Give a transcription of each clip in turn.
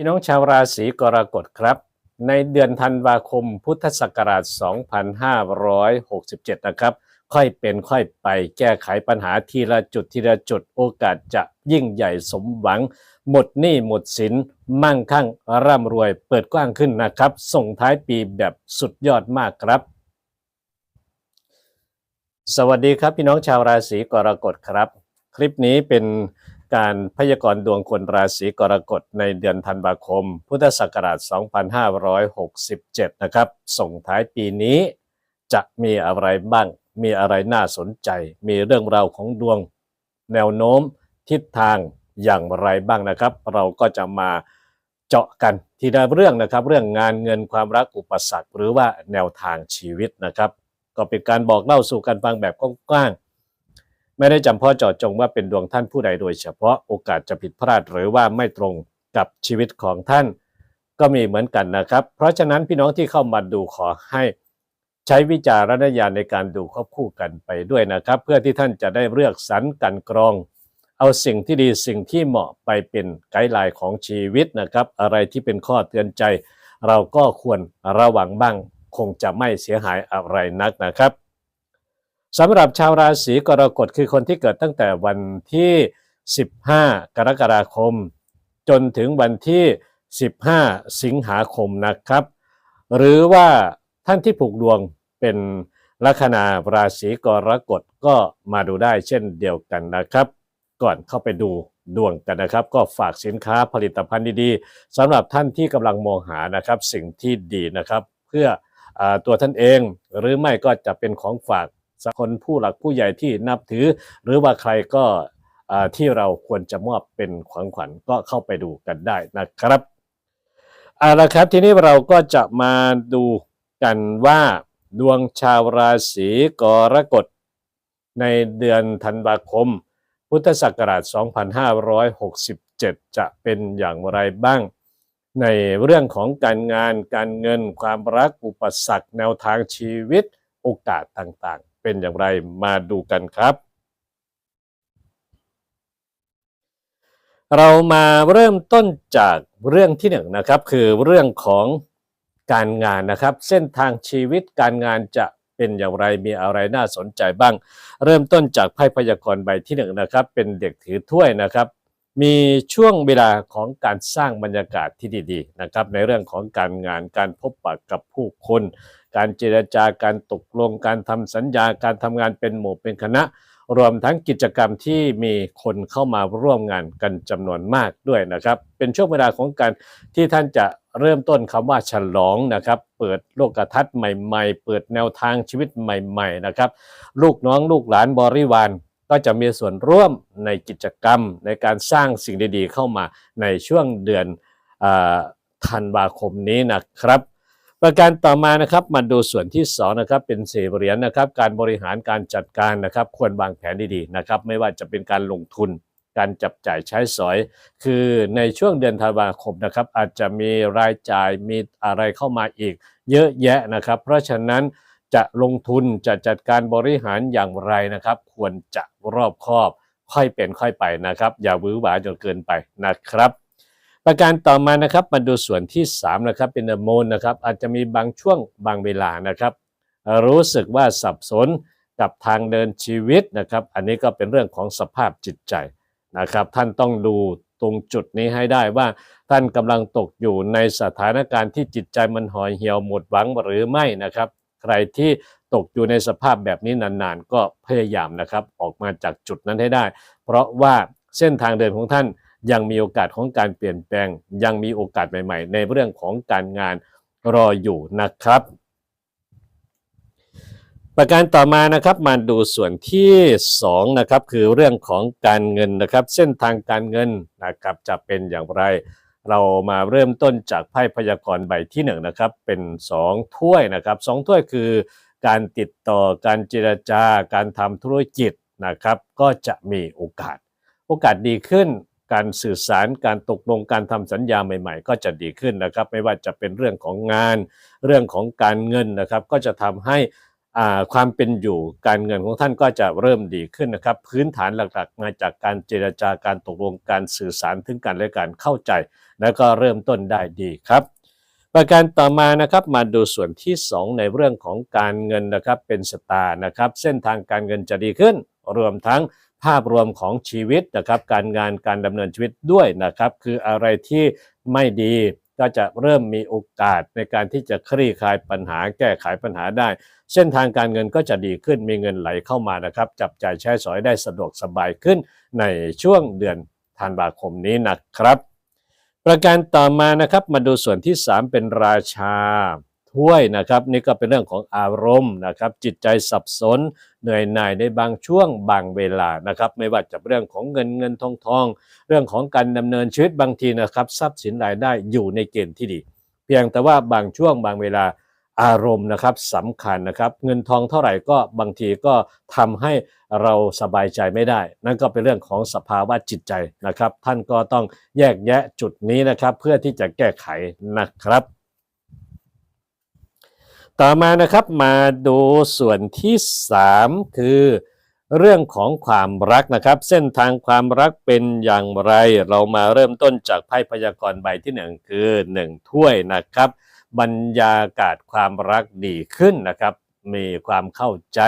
พี่น้องชาวราศีกรกฎครับ ในเดือนธันวาคมพุทธศักราช 2567 นะครับ ค่อยเป็นค่อยไปแก้ไขปัญหาทีละจุดทีละจุดโอกาสจะยิ่งใหญ่สมหวัง หมดหนี้หมดสิน มั่งคั่งร่ำรวยเปิดกว้างขึ้นนะครับ ส่งท้ายปีแบบสุดยอดมากครับ สวัสดีครับพี่น้องชาวราศีกรกฎครับ คลิปนี้เป็น การพยากรณ์ดวงคนราศีกรกฎในเดือนธันวาคม พุทธศักราช 2567 นะครับ ส่งท้ายปีนี้จะมีอะไรบ้าง มีอะไรน่าสนใจ มีเรื่องราวของดวง แนวโน้ม ทิศทางอย่างไรบ้างนะครับ เราก็จะมาเจาะกันทีละเรื่องนะครับ เรื่องงานเงินความรักอุปสรรค หรือว่าแนวทางชีวิตนะครับ ก็เป็นการบอกเล่าสู่กันฟังแบบกว้างๆ ไม่ได้จำเพาะเจาะจงว่าเป็นดวงท่านผู้ใดโดยเฉพาะโอกาสจะผิดพลาดหรือว่าไม่ตรงกับชีวิตของท่าน ก็มีเหมือนกันนะครับ เพราะฉะนั้นพี่น้องที่เข้ามาดูขอให้ใช้วิจารณญาณในการดูควบคู่กันไปด้วยนะครับ เพื่อที่ท่านจะได้เลือกสรรกันกรอง เอาสิ่งที่ดีสิ่งที่เหมาะไปเป็นไกด์ไลน์ของชีวิตนะครับ อะไรที่เป็นข้อเตือนใจ เราก็ควรระวังบ้าง คงจะไม่เสียหายอะไรนักนะครับ สำหรับชาวราศีกรกฎคือคนที่เกิดตั้งแต่วันที่ 15 กรกฎาคม จนถึงวันที่ 15 สิงหาคมนะครับ หรือว่าท่านที่ผูกดวงเป็นลัคนาราศีกรกฎก็มาดูได้เช่นเดียวกันนะครับ ก่อนเข้าไปดูดวงกันนะครับ ก็ฝากสินค้าผลิตภัณฑ์ดีๆสำหรับท่านที่กำลังมองหานะครับสิ่งที่ดีนะครับ เพื่ออตัวท่านเองหรือไม่ก็จะเป็นของฝาก สักคนผู้หลักผู้ใหญ่ที่นับถือ หรือว่าใครก็ที่เราควรจะมอบเป็นของขวัญก็เข้าไปดูกันได้นะครับเอาละครับทีนี้เราก็จะมาดูกันว่าดวงชาวราศีกรกฎในเดือนธันวาคม พุทธศักราช 2567 จะเป็นอย่างไรบ้าง ในเรื่องของการงานการเงินความรักอุปสรรคแนวทางชีวิตโอกาสต่าง เป็นอย่างไรมาดูกันครับ เรามาเริ่มต้นจากเรื่องที่หนึ่งนะครับ คือเรื่องของการงานนะครับ เส้นทางชีวิตการงานจะเป็นอย่างไรมีอะไรน่าสนใจบ้าง เริ่มต้นจากไพ่พยากรณ์ใบที่หนึ่งนะครับ เป็นเด็กถือถ้วยนะครับ มีช่วงเวลาของการสร้างบรรยากาศที่ดี ๆ นะครับ ในเรื่องของการงานการพบปะกับผู้คนการเจรจาการตกลง การทำสัญญาการทำงานเป็นหมู่เป็นคณะ รวมทั้งกิจกรรมที่มีคนเข้ามาร่วมงานกันจำนวนมากด้วยนะครับ เป็นช่วงเวลาของการที่ท่านจะเริ่มต้นคำว่าฉลองนะครับ เปิดโลกทัศน์ใหม่ ๆ เปิดแนวทางชีวิตใหม่ ๆ นะครับ ลูกน้องลูกหลานบริวารก็จะมีส่วนร่วมในกิจกรรมในการสร้างสิ่งดีๆ เข้ามาในช่วงเดือนอธันวาคมนี้นะครับ ประการต่อมานะครับมาดูส่วนที่2นะครับเป็นเสเหรียญนะครับ การบริหารการจัดการนะครับ ควรวางแผนดีๆนะครับ ไม่ว่าจะเป็นการลงทุนการจับจ่ายใช้สอย คือในช่วงเดือนธันวาคมนะครับ อาจจะมีรายจ่ายมีอะไรเข้ามาอีก เยอะแยะนะครับ เพราะฉะนั้นจะลงทุนจะจัดการบริหารอย่างไรนะครับ ควรจะรอบคอบ ค่อยเป็นค่อยไปนะครับ อย่าวือหวาจนเกินไปนะครับ ประการต่อมานะครับมาดูส่วนที่3นะครับเป็นโมนนะครับอาจจะมีบางช่วงบางเวลานะครับ รู้สึกว่าสับสนกับทางเดินชีวิตนะครับ อันนี้ก็เป็นเรื่องของสภาพจิตใจนะครับ ท่านต้องดูตรงจุดนี้ให้ได้ว่าท่านกำลังตกอยู่ในสถานการณ์ที่จิตใจมันห่อเหี่ยวหมดหวังหรือไม่นะครับ ใครที่ตกอยู่ในสภาพแบบนี้นานๆ ก็พยายามนะครับออกมาจากจุดนั้นให้ได้ เพราะว่าเส้นทางเดินของท่าน ยังมีโอกาสของการเปลี่ยนแปลง ยังมีโอกาสใหม่ ๆ ในเรื่องของการงานรออยู่นะครับ ประการต่อมานะครับมาดูส่วนที่2นะครับคือเรื่องของการเงินนะครับ เส้นทางการเงินนะครับจะเป็นอย่างไร เรามาเริ่มต้นจากไพ่พยากรณ์ใบที่1นะครับเป็น 2 ถ้วยนะครับสองถ้วยคือการติดต่อการเจรจาการทำธุรกิจนะครับ ก็จะมีโอกาส โอกาสดีขึ้น การสื่อสารการตกลงการทำสัญญาใหม่ ๆ ก็จะดีขึ้นนะครับ ไม่ว่าจะเป็นเรื่องของงาน เรื่องของการเงินนะครับ ก็จะทำให้ความเป็นอยู่การเงินของท่านก็จะเริ่มดีขึ้นนะครับ พื้นฐานหลักๆ มาจากการเจรจาการตกลงการสื่อสารถึงกันและการเข้าใจ แล้วก็เริ่มต้นได้ดีครับ ประการต่อมานะครับมาดูส่วนที่ 2 ในเรื่องของการเงินนะครับเป็นสตาร์นะครับ เส้นทางการเงินจะดีขึ้น รวมทั้ง ภาพรวมของชีวิตนะครับการงานการดำเนินชีวิตด้วยนะครับคืออะไรที่ไม่ดีก็จะเริ่มมีโอกาสในการที่จะคลี่คลายปัญหาแก้ไขปัญหาได้ เส้นทางการเงินก็จะดีขึ้นมีเงินไหลเข้ามานะครับ จับจ่ายใช้สอยได้สะดวกสบายขึ้นในช่วงเดือนธันวาคมนี้นะครับ ประการต่อมานะครับมาดูส่วนที่ 3 เป็นราชา ถ้วยนะครับ นี่ก็เป็นเรื่องของอารมณ์นะครับ จิตใจสับสน เหนื่อยหน่ายในบางช่วงบางเวลานะครับ ไม่ว่าจะเรื่องของเงินเงินทองทอง เรื่องของการดำเนินชีวิตบางทีนะครับ ทรัพย์สินรายได้อยู่ในเกณฑ์ที่ดี เพียงแต่ว่าบางช่วงบางเวลาอารมณ์นะครับสำคัญนะครับ เงินทองเท่าไหร่ก็บางทีก็ทำให้เราสบายใจไม่ได้ นั่นก็เป็นเรื่องของสภาวะจิตใจนะครับ ท่านก็ต้องแยกแยะจุดนี้นะครับ เพื่อที่จะแก้ไขนะครับ ต่อมานะครับมาดูส่วนที่ 3 คือ เรื่องของความรักนะครับ เส้นทางความรักเป็นอย่างไร เรามาเริ่มต้นจากไพ่พยากรณ์ใบที่หนึ่งคือ 1 ถ้วยนะครับ บรรยากาศความรักดีขึ้นนะครับ มีความเข้าใจ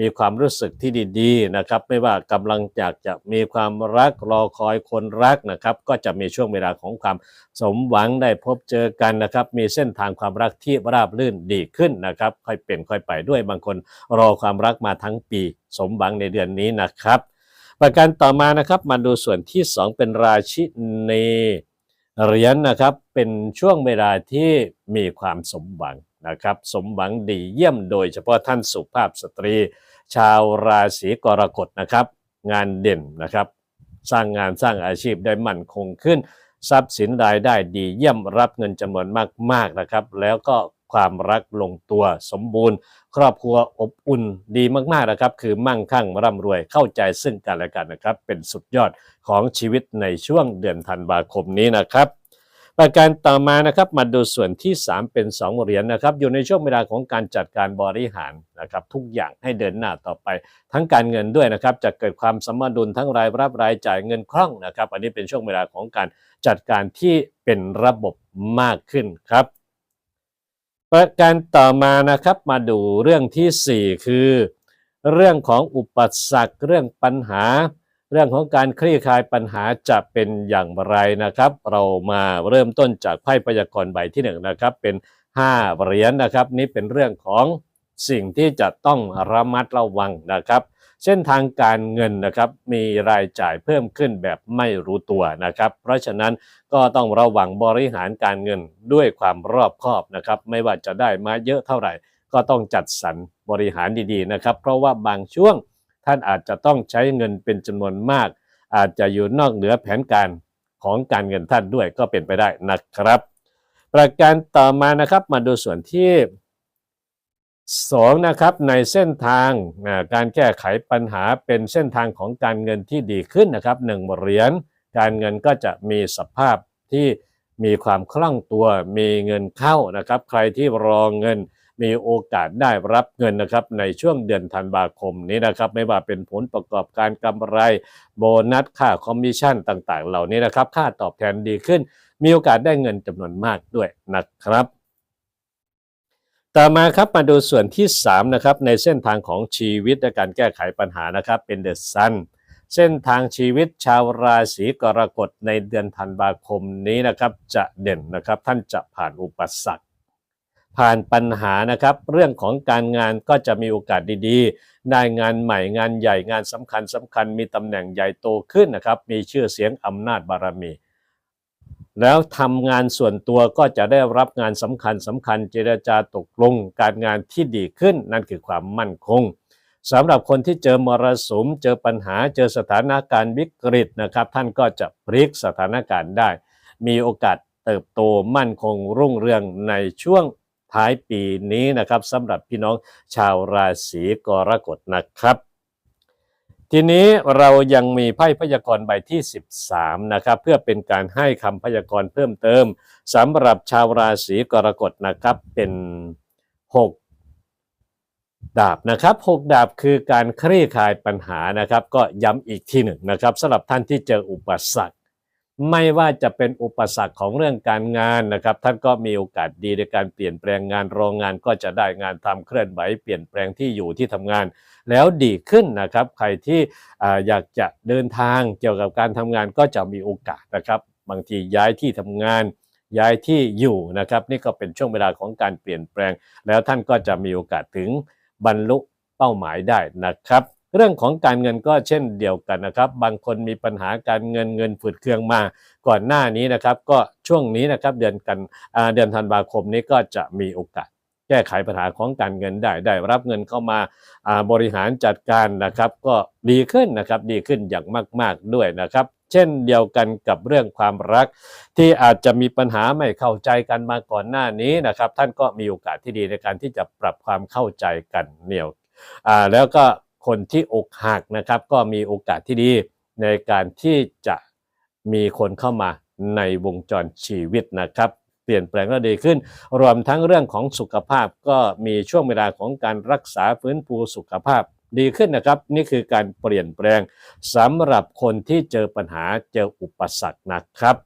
มีความรู้สึกที่ดีๆนะครับ ไม่ว่ากำลังอยากจะมีความรักรอคอยคนรักนะครับ ก็จะมีช่วงเวลาของความสมหวังได้พบเจอกันนะครับ มีเส้นทางความรักที่ราบรื่นดีขึ้นนะครับ ค่อยเป็นค่อยไปด้วยบางคนรอความรักมาทั้งปี สมหวังในเดือนนี้นะครับ ประการต่อมานะครับมาดูส่วนที่ 2 เป็นราชินีเหรียญนะครับเป็นช่วงเวลาที่มีความสมหวัง นะครับสมหวังดีเยี่ยมโดยเฉพาะท่านสุภาพสตรี ชาวราศีกรกฎนะครับ งานเด่นนะครับ สร้างงานสร้างอาชีพได้มั่นคงขึ้น ทรัพย์สินรายได้ดีเยี่ยมรับเงินจำนวนมากๆนะครับ แล้วก็ความรักลงตัวสมบูรณ์ ครอบครัวอบอุ่นดีมากๆนะครับ คือมั่งคั่งร่ำรวยเข้าใจซึ่งกันและกันนะครับ เป็นสุดยอดของชีวิตในช่วงเดือนธันวาคมนี้นะครับ ประการต่อมานะครับมาดูส่วนที่ 3 เป็น 2 เหรียญนะครับ อยู่ในช่วงเวลาของการจัดการบริหารนะครับ ทุกอย่างให้เดินหน้าต่อไป ทั้งการเงินด้วยนะครับ จะเกิดความสมดุลทั้งรายรับรายจ่ายเงินคล่องนะครับ อันนี้เป็นช่วงเวลาของการจัดการที่เป็นระบบมากขึ้นครับ ประการต่อมานะครับมาดูเรื่องทีสี่4 คือ เรื่องของอุปสรรคเรื่องปัญหา เรื่องของการคลี่คลายปัญหาจะเป็นอย่างไรนะครับ เรามาเริ่มต้นจากไพ่พยากรณ์ใบที่หนึ่งนะครับ เป็น 5 เหรียญนะครับ นี่เป็นเรื่องของสิ่งที่จะต้องระมัดระวังนะครับ เส้นทางการเงินนะครับมีรายจ่ายเพิ่มขึ้นแบบไม่รู้ตัวนะครับ เพราะฉะนั้นก็ต้องระวังบริหารการเงินด้วยความรอบคอบนะครับ ไม่ว่าจะได้มาเยอะเท่าไหร่ ก็ต้องจัดสรรบริหารดีๆนะครับ เพราะว่าบางช่วง ท่านอาจจะต้องใช้เงินเป็นจำนวนมาก อาจจะอยู่นอกเหนือแผนการของการเงินท่านด้วยก็เป็นไปได้นะครับ ประการต่อมานะครับมาดูส่วนที่สองนะครับในเส้นทางการแก้ไขปัญหาเป็นเส้นทางของการเงินที่ดีขึ้นนะครับหนึ่งเหรียญการเงินก็จะมีสภาพที่มีความคล่องตัวมีเงินเข้านะครับ ใครที่รอเงิน มีโอกาสได้รับเงินนะครับในช่วงเดือนธันวาคมนี้นะครับไม่ว่าเป็นผลประกอบการกำไรโบนัสค่าคอมมิชชั่นต่างๆ เหล่านี้นะครับ ค่าตอบแทนดีขึ้น มีโอกาสได้เงินจำนวนมากด้วยนะครับต่อมาครับมาดูส่วนที่3นะครับในเส้นทางของชีวิตและการแก้ไขปัญหานะครับเป็นเดอะซันเส้นทางชีวิตชาวราศีกรกฎในเดือนธันวาคมนี้นะครับจะเด่นนะครับท่านจะผ่านอุปสรรค ผ่านปัญหานะครับ เรื่องของการงานก็จะมีโอกาสดีๆ ได้งานใหม่งานใหญ่งานสำคัญสำคัญมีตำแหน่งใหญ่โตขึ้นนะครับ มีชื่อเสียงอำนาจบารมี แล้วทำงานส่วนตัวก็จะได้รับงานสำคัญสำคัญเจรจาตกลง การงานที่ดีขึ้นนั่นคือความมั่นคงสำหรับคนที่เจอมรสุม เจอปัญหาเจอสถานการณ์วิกฤตนะครับ ท่านก็จะพลิกสถานการณ์ได้ มีโอกาสเติบโตมั่นคงรุ่งเรืองในช่วง ท้ายปีนี้นะครับสำหรับพี่น้องชาวราศีกรกฎนะครับ ทีนี้เรายังมีไพ่พยากรณ์ใบที่ 13นะครับเพื่อเป็นการให้คำพยากรณ์เพิ่มเติมสำหรับชาวราศีกรกฎนะครับเป็น 6ดาบนะครับหกดาบคือการคลี่คลายปัญหานะครับ ก็ย้ำอีกทีหนึ่งนะครับสำหรับท่านที่เจออุปสรรค ไม่ว่าจะเป็นอุปสรรคของเรื่องการงานนะครับ ท่านก็มีโอกาสดีในการเปลี่ยนแปลงงานโรงงานก็จะได้งานทำเคลื่อนไหวเปลี่ยนแปลงที่อยู่ที่ทำงาน แล้วดีขึ้นนะครับ ใครที่อยากจะเดินทางเกี่ยวกับการทำงานก็จะมีโอกาสนะครับ บางทีย้ายที่ทำงานย้ายที่อยู่นะครับ นี่ก็เป็นช่วงเวลาของการเปลี่ยนแปลง แล้วท่านก็จะมีโอกาสถึงบรรลุเป้าหมายได้นะครับ เรื่องของการเงินก็เช่นเดียวกันนะครับ บางคนมีปัญหาการเงินเงินฝืดเคืองมาก่อนหน้านี้นะครับ ก็ช่วงนี้นะครับเดือนกันเดือนธันวาคมนี้ก็จะมีโอกาสแก้ไขปัญหาของการเงินได้ ได้รับเงินเข้ามาบริหารจัดการนะครับ ก็ดีขึ้นนะครับดีขึ้นอย่างมาก ๆด้วยนะครับ เช่นเดียวกันกับเรื่องความรัก ที่อาจจะมีปัญหาไม่เข้าใจกันมาก่อนหน้านี้นะครับ ท่านก็มีโอกาสที่ดีในการที่จะปรับความเข้าใจกันเหนี่ยวแล้วก็ คนที่อกหักนะครับ ก็มีโอกาสที่ดีในการที่จะมีคนเข้ามาในวงจรชีวิตนะครับเปลี่ยนแปลงและดีขึ้น รวมทั้งเรื่องของสุขภาพก็มีช่วงเวลาของการรักษาฟื้นฟูสุขภาพดีขึ้นนะครับ นี่คือการเปลี่ยนแปลงสำหรับคนที่เจอปัญหาเจออุปสรรคนะครับ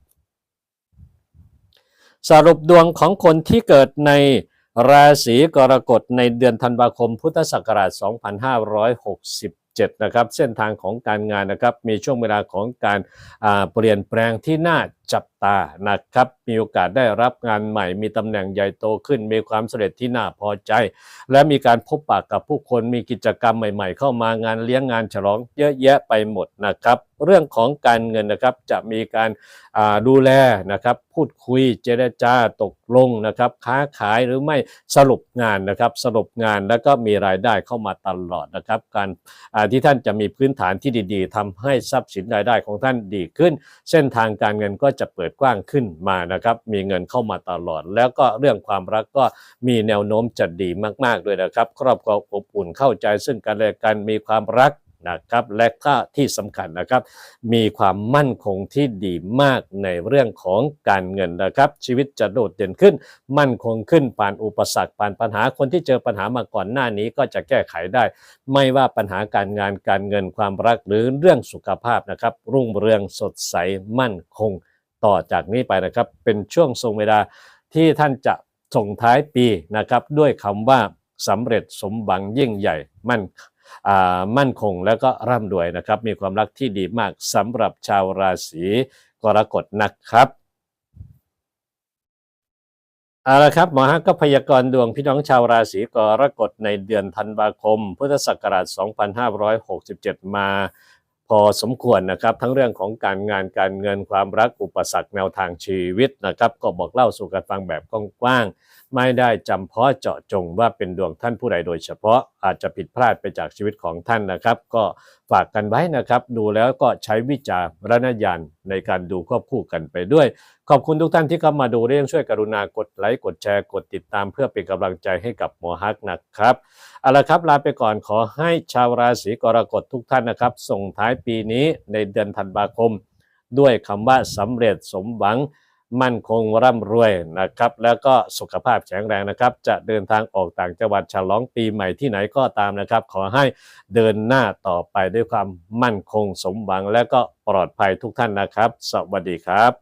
สรุปดวงของคนที่เกิดใน ราศีกรกฎในเดือนธันวาคมพุทธศักราช 2567 นะครับ เส้นทางของการงานนะครับ มีช่วงเวลาของการเปลี่ยนแปลงที่น่าจับ ตานะครับ มีโอกาสได้รับงานใหม่ มีตำแหน่งใหญ่โตขึ้น มีความสำเร็จที่น่าพอใจ และมีการพบปะกับผู้คนมีกิจกรรมใหม่ๆ เข้ามางานเลี้ยงงานฉลองเยอะแยะไปหมดนะครับ เรื่องของการเงินนะครับจะมีการาดูแลนะครับ พูดคุยเจรจาตกลงนะครับ ค้าขายหรือไม่สรุปงานนะครับ สรุปงานแล้วก็มีรายได้เข้ามาตลอดนะครับ การาที่ท่านจะมีพื้นฐานที่ดี ๆทำให้ทรัพย์สินรายได้ของท่านดีขึ้น เส้นทางการเงินก็จะเปิดกว้างขึ้นมานะครับ มีเงินเข้ามาตลอด แล้วก็เรื่องความรักก็มีแนวโน้มจะดีมาก ๆ ด้วยนะครับ ครอบครัวอบอุ่นเข้าใจซึ่งกันและกันมีความรักนะครับและก็ที่สำคัญนะครับ มีความมั่นคงที่ดีมากในเรื่องของการเงินนะครับ ชีวิตจะโดดเด่นขึ้น มั่นคงขึ้นผ่านอุปสรรคผ่านปัญหาคนที่เจอปัญหามาก่อนหน้านี้ก็จะแก้ไขได้ ไม่ว่าปัญหาการงานการเงินความรักหรือเรื่องสุขภาพนะครับ รุ่งเรืองสดใสมั่นคง ต่อจากนี้ไปนะครับ เป็นช่วงทรงเวลาที่ท่านจะส่งท้ายปีนะครับด้วยคำว่าสำเร็จสมหวังยิ่งใหญ่มั่นมั่นคงแล้วก็ร่ำรวยนะครับ มีความรักที่ดีมากสำหรับชาวราศีกรกฎนะครับเอาละครับหมอฮักก็พยากรณ์ดวงพี่น้องชาวราศีกรกฎในเดือนธันวาคม พุทธศักราช 2567 มา อสมควรนะครับ ทั้งเรื่องของการงานการเงินความรักอุปสรรคแนวทางชีวิตนะครับ ก็บอกเล่าสู่กันฟังแบบกว้างๆ ไม่ได้จำเพาะเจาะจงว่าเป็นดวงท่านผู้ใดโดยเฉพาะอาจจะผิดพลาดไปจากชีวิตของท่านนะครับ ก็ฝากกันไว้นะครับ ดูแล้วก็ใช้วิจารณญาณในการดูควบคู่กันไปด้วย ขอบคุณทุกท่านที่เข้ามาดูเรื่องช่วยกรุณากดไลค์กดแชร์กดติดตามเพื่อเป็นกำลังใจให้กับหมอฮักนะครับเอาละครับลาไปก่อนขอให้ชาวราศีกรกฎทุกท่านนะครับ ส่งท้ายปีนี้ในเดือนธันวาคม ด้วยคำว่าสำเร็จสมหวัง มั่นคงร่ำรวยนะครับ แล้วก็สุขภาพแข็งแรงนะครับ จะเดินทางออกต่างจังหวัดฉลองปีใหม่ที่ไหนก็ตามนะครับ ขอให้เดินหน้าต่อไปด้วยความมั่นคงสมหวังและก็ปลอดภัยทุกท่านนะครับ สวัสดีครับ